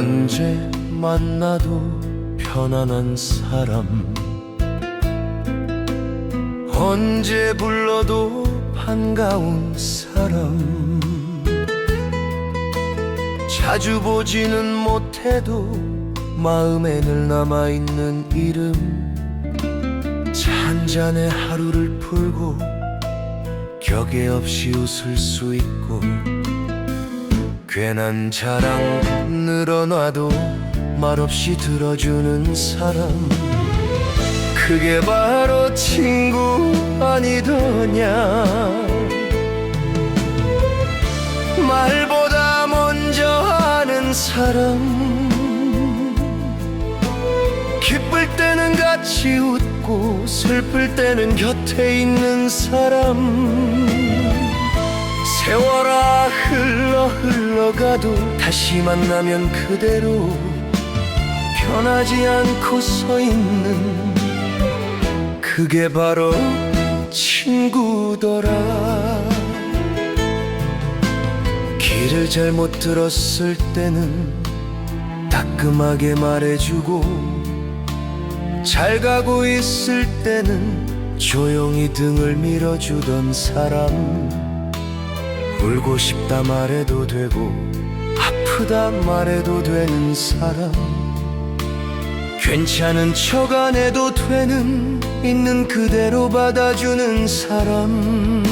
언제 만나도 편안한 사람? 언제 불러도 반가운 사람? 자주 보지는 못해도 마음에 늘 남아있는 이름? 잔잔해 하루를 풀고 격에 없이 웃을 수 있고 괜한 자랑 늘어놔도 말없이 들어주는 사람. 그게 바로 친구 아니더냐. 말보다 먼저 아는 사람. 기쁠 때는 같이 웃고 슬플 때는 곁에 있는 사람 세월아 흘러 흘러가도 다시 만나면 그대로 변하지 않고 서 있는 그게 바로 친구더라. 길을 잘못 들었을 때는 따끔하게 말해주고 잘 가고 있을 때는 조용히 등을 밀어주던 사람 울고 싶다 말해도 되고 아프다 말해도 되는 사람. 괜찮은 척 안 해도 되는 있는 그대로 받아주는 사람.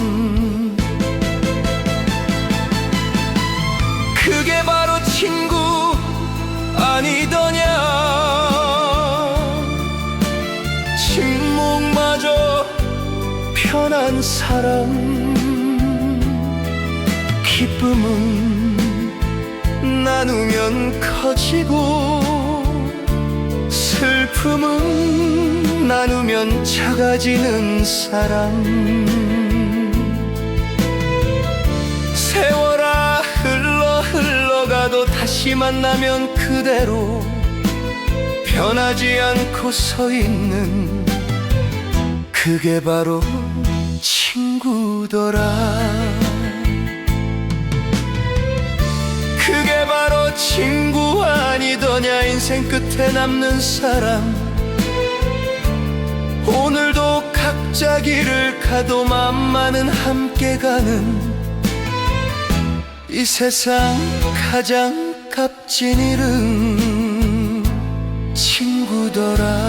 그게 바로 친구 아니더냐. 침묵마저 편한 사람 기쁨은 나누면 커지고 슬픔은 나누면 작아지는 사람 세월아 흘러 흘러가도 다시 만나면 그대로 변하지 않고 서 있는 그게 바로 친구더라 친구 아니더냐 인생 끝에 남는 사람. 오늘도 각자 길을 가도 맘만은 함께 가는 이 세상 가장 값진 이름 친구더라